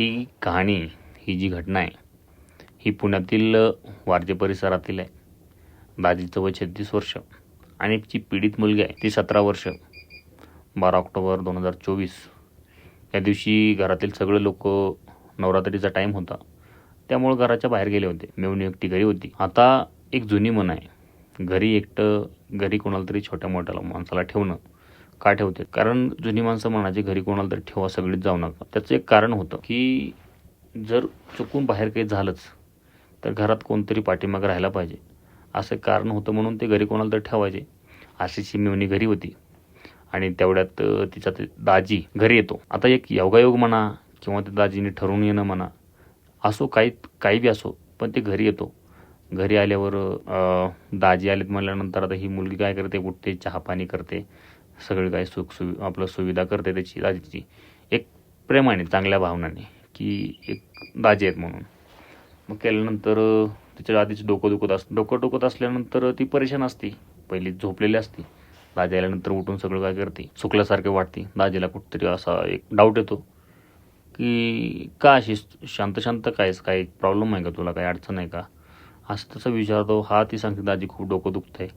ही कहाणी ही जी घटना आहे ही पुण्यातील वारजे परिसरातील आहे. दाजीचं वय छत्तीस वर्ष आणि जी पीडित मुलगी आहे ती सतरा वर्ष. बारा ऑक्टोबर दोन हजार चोवीस. या दिवशी घरातील सगळे लोक नवरात्रीचा टाईम होता. त्यामुळं घराच्या बाहेर गेले होते. मेवणी एकटी घरी होती. आता एक जुनी मन आहे. घरी एकटं घरी कोणाला तरी छोट्या मोठ्या माणसाला ठेवणं. का ठेवते? कारण जुनी माणसं म्हणायची घरी कोणाला तरी ठेवा सगळीच जाऊ नका. त्याचं एक कारण होतं की जर चुकून बाहेर काही झालंच तर घरात कोणतरी पाठीमागं राहायला पाहिजे. असं एक कारण होतं म्हणून ते घरी कोणाला तरी ठेवायचे. अशीची मेवणी घरी होती आणि तेवढ्यात तिचा ते दाजी घरी येतो. आता एक योगायोग म्हणा किंवा त्या दाजीने ठरवून येणं म्हणा असो काही काही बी असो पण ते घरी येतो. घरी आल्यावर दाजी आलेत म्हणल्यानंतर आता ही मुलगी काय करते? उठते चहा पाणी करते. सगळं काय सुख सुवि आपलं सुविधा करते त्याची दाजीची एक प्रेमाने चांगल्या भावनाने की एक दाजी आहेत म्हणून. मग केल्यानंतर तिच्या आधीच डोकं दुखत असतं डोकं दुखत असल्यानंतर ती परेशान असते. पहिली झोपलेली असते. दाजी आल्यानंतर उठून सगळं काय करते? चुकल्यासारखे वाटते. दाजीला कुठतरी असा एक डाऊट येतो की का अशी शांत शांत कायच काय प्रॉब्लेम आहे का तुला? काही अडचण आहे का? असं तसं विचारतो. हा ती सांगते दाजी खूप डोकं दुखतंय.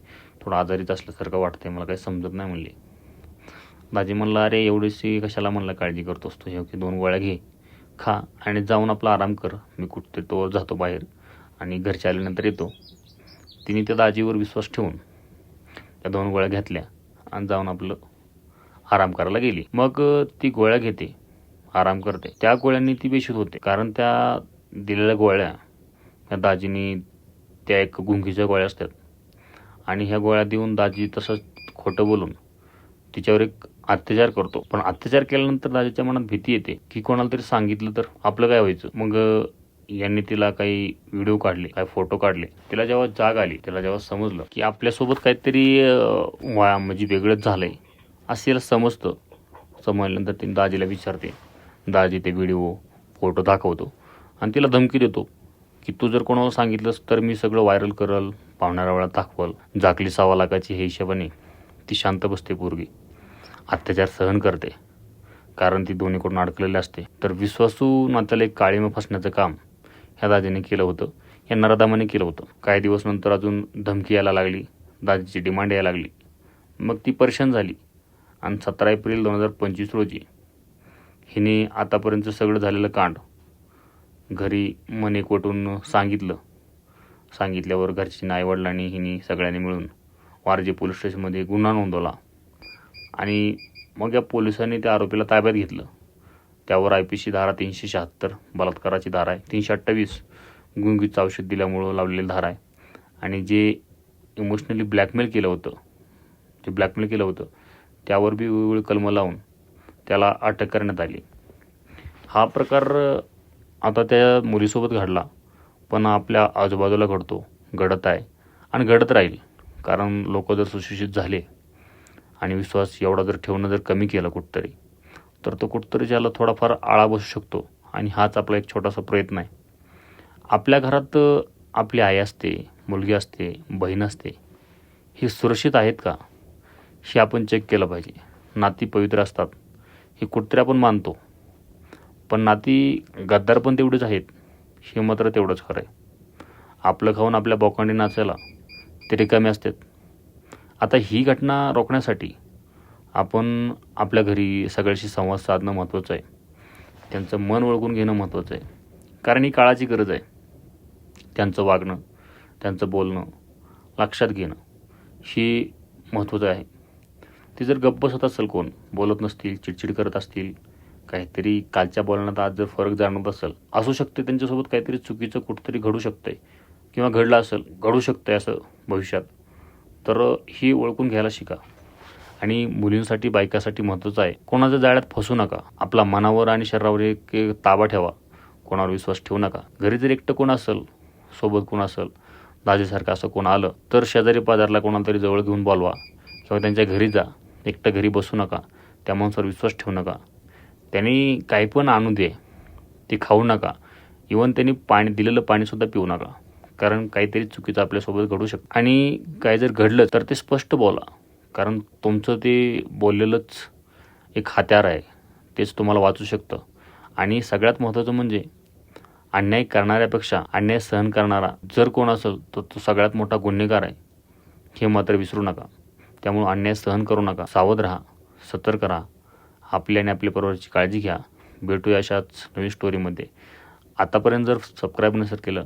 थोडं आजारीच असल्यासारखं वाटतंय. मला काही समजत नाही म्हणले. दाजी म्हणला अरे एवढीशी कशाला म्हणला काळजी करत असतो हे की दोन गोळ्या घे खा आणि जाऊन आपला आराम कर. मी कुठते तो जातो बाहेर आणि घरच्या आल्यानंतर येतो. तिने त्या दाजीवर विश्वास ठेवून त्या दोन गोळ्या घेतल्या आणि जाऊन आपलं आराम करायला गेली. मग ती गोळ्या घेते आराम करते. त्या गोळ्यांनी ती बेशुद्ध होते. कारण त्या दिलेल्या गोळ्या त्या दाजीनी त्या एक गुंगीच्या गोळ्या असतात. आणि ह्या गोळ्या देऊन दाजी तसंच खोटं बोलून तिच्यावर एक अत्याचार करतो. पण अत्याचार केल्यानंतर राजाच्या मनात भीती येते की कोणाला तरी सांगितलं तर आपलं काय व्हायचं? मग यांनी तिला काही व्हिडिओ काढले काही फोटो काढले. तिला जेव्हा जाग आली तिला जेव्हा समजलं की आपल्यासोबत काहीतरी अ, म्हणजे वेगळंच झालंय असं तिला समजतं. समजल्यानंतर तिने दाजीला विचारते. दाजी ते व्हिडिओ फोटो दाखवतो. आणि तिला धमकी देतो की तू जर कोणाला सांगितलंस तर मी सगळं व्हायरल करल पाहुणाऱ्या वेळा दाखवल. जाकली सावा लाखाची हे हिशोबाने ती शांत बसते पोरगी. अत्याचार सहन करते. कारण ती दोन्हीकडून अडकलेली असते. तर विश्वासू नात्याला एक काळीमा फसण्याचं काम ह्या दाजीने केलं होतं. या नरादामाने केलं होतं. काही दिवस नंतर अजून धमकी यायला लागली. दाजीची डिमांड यायला लागली. मग ती परेशान झाली. आणि सतरा एप्रिल दोन हजार पंचवीस रोजी हिने आतापर्यंत सगळं झालेलं कांड घरी मन एकवटून सांगितलं. सांगितल्यावर घरची आईवडिलांनी हिने सगळ्यांनी मिळून वारजे पोलीस स्टेशनमध्ये गुन्हा नोंदवला. आणि मग या पोलिसांनी त्या आरोपीला ताब्यात घेतलं. त्यावर आय पी सी धारा तीनशे शहात्तर बलात्काराची धारा आहे. तीनशे अठ्ठावीस गुंगीचं औषध दिल्यामुळं लावलेली धारा आहे. आणि जे इमोशनली ब्लॅकमेल केलं होतं जे ब्लॅकमेल केलं होतं त्यावर बी वेगवेगळी कलमं लावून त्याला अटक करण्यात आली. हा प्रकार आता त्या मुलीसोबत घडला पण आपल्या आजूबाजूला घडतो घडत आहे आणि घडत राहील. कारण लोक जर सुशिक्षित झाले आणि विश्वास एवढा जर ठेवणं जर कमी केलं कुठतरी तर तो कुठतरी ज्याला थोडाफार आळा बसू शकतो. आणि हाच आपला एक छोटासा प्रयत्न आहे. आपल्या घरात आपली आई असते मुलगी असते बहीण असते हे सुरक्षित आहेत का? हे आपण चेक केलं पाहिजे. नाती पवित्र असतात. हे कुठतरी आपण मानतो. पण नाती गद्दार पण तेवढेच आहेत. हे मात्र तेवढंच खरं आहे. आपलं खाऊन आपल्या बोकांडी नाचायला ते रिकामे असतात. आता ही घटना रोखण्यासाठी आपण आपल्या घरी सगळ्याशी संवाद साधणं महत्त्वाचं आहे. त्यांचं मन ओळखून घेणं महत्त्वाचं आहे. कारण ही काळाची गरज आहे. त्यांचं वागणं त्यांचं बोलणं लक्षात घेणं ही महत्त्वाचं आहे. ते जर गप्प बसत असेल कोण बोलत नसतील चिडचिड करत असतील काहीतरी कालच्या बोलण्यात आज जर फरक जाणवत असेल असू शकते त्यांच्यासोबत काहीतरी चुकीचं कुठंतरी घडू शकतंय किंवा घडलं असेल घडू शकतंय असं भविष्यात. तर ही ओळखून घ्यायला शिका. आणि मुलींसाठी बायकासाठी महत्त्वाचं आहे कोणाच्या जाळ्यात फसू नका. आपला मनावर आणि शरीरावर एक ताबा ठेवा. कोणावर विश्वास ठेवू नका. घरी जर एकटं कोण असेल सोबत कोण असेल दाजीसारखं असं कोण आलं तर शेजारी पाजारला कोणाला तरी जवळ घेऊन बोलवा. किंवा त्यांच्या घरी जा. एकटं घरी बसू नका. त्या माणसावर विश्वास ठेवू नका. त्यांनी काही पण आणू दे. ते खाऊ नका. इवन त्यांनी पाणी दिलेलं पाणीसुद्धा पिऊ नका. कारण काहीतरी चुकीचं आपल्यासोबत घडू शकतं आणि काय जर घडलं तर ते स्पष्ट बोला. कारण तुमचं ते बोललेलंच एक हत्यार आहे तेच तुम्हाला वाचू शकतं. आणि सगळ्यात महत्त्वाचं म्हणजे अन्याय करणाऱ्यापेक्षा अन्याय सहन करणारा जर कोण असेल तर तो सगळ्यात मोठा गुन्हेगार आहे. हे मात्र विसरू नका. त्यामुळे अन्याय सहन करू नका. सावध राहा सतर्क राहा. आपली आणि आपल्या परिवाराची काळजी घ्या. भेटूया अशाच नवीन स्टोरीमध्ये आतापर्यंत जर सबस्क्राईब नसेल केलं